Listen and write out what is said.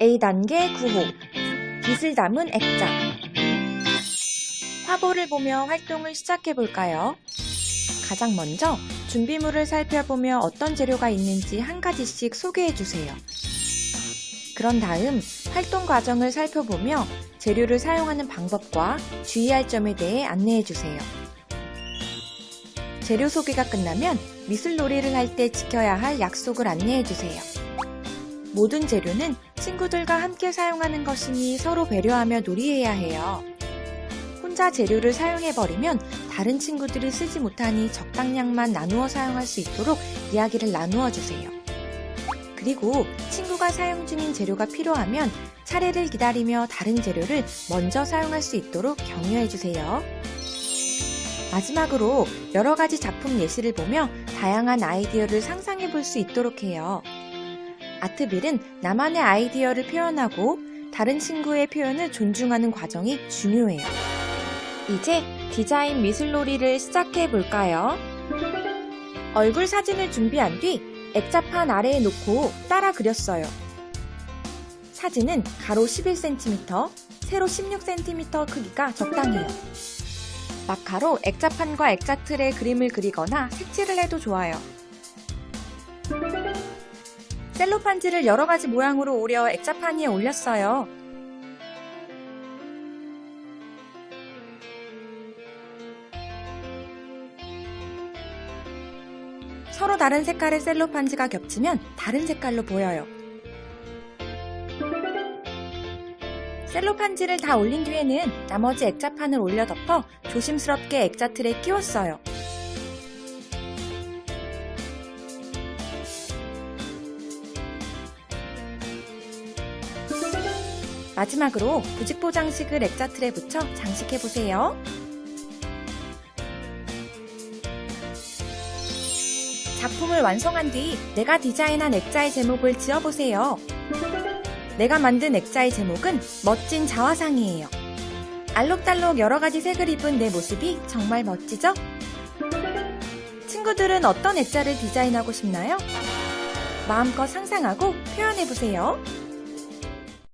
A단계 구호 빛을 담은 액자 화보를 보며 활동을 시작해 볼까요? 가장 먼저 준비물을 살펴보며 어떤 재료가 있는지 한 가지씩 소개해 주세요. 그런 다음 활동 과정을 살펴보며 재료를 사용하는 방법과 주의할 점에 대해 안내해 주세요. 재료 소개가 끝나면 미술 놀이를 할 때 지켜야 할 약속을 안내해 주세요. 모든 재료는 친구들과 함께 사용하는 것이니 서로 배려하며 놀이해야 해요. 혼자 재료를 사용해버리면 다른 친구들이 쓰지 못하니 적당량만 나누어 사용할 수 있도록 이야기를 나누어 주세요. 그리고 친구가 사용 중인 재료가 필요하면 차례를 기다리며 다른 재료를 먼저 사용할 수 있도록 격려해 주세요. 마지막으로 여러 가지 작품 예시를 보며 다양한 아이디어를 상상해 볼 수 있도록 해요. 아트빌은 나만의 아이디어를 표현하고 다른 친구의 표현을 존중하는 과정이 중요해요. 이제 디자인 미술놀이를 시작해 볼까요? 얼굴 사진을 준비한 뒤 액자판 아래에 놓고 따라 그렸어요. 사진은 가로 11cm, 세로 16cm 크기가 적당해요. 마카로 액자판과 액자틀에 그림을 그리거나 색칠을 해도 좋아요. 셀로판지를 여러 가지 모양으로 오려 액자판 위에 올렸어요. 서로 다른 색깔의 셀로판지가 겹치면 다른 색깔로 보여요. 셀로판지를 다 올린 뒤에는 나머지 액자판을 올려 덮어 조심스럽게 액자틀에 끼웠어요. 마지막으로 부직포 장식을 액자 틀에 붙여 장식해보세요. 작품을 완성한 뒤 내가 디자인한 액자의 제목을 지어보세요. 내가 만든 액자의 제목은 멋진 자화상이에요. 알록달록 여러 가지 색을 입은 내 모습이 정말 멋지죠? 친구들은 어떤 액자를 디자인하고 싶나요? 마음껏 상상하고 표현해보세요.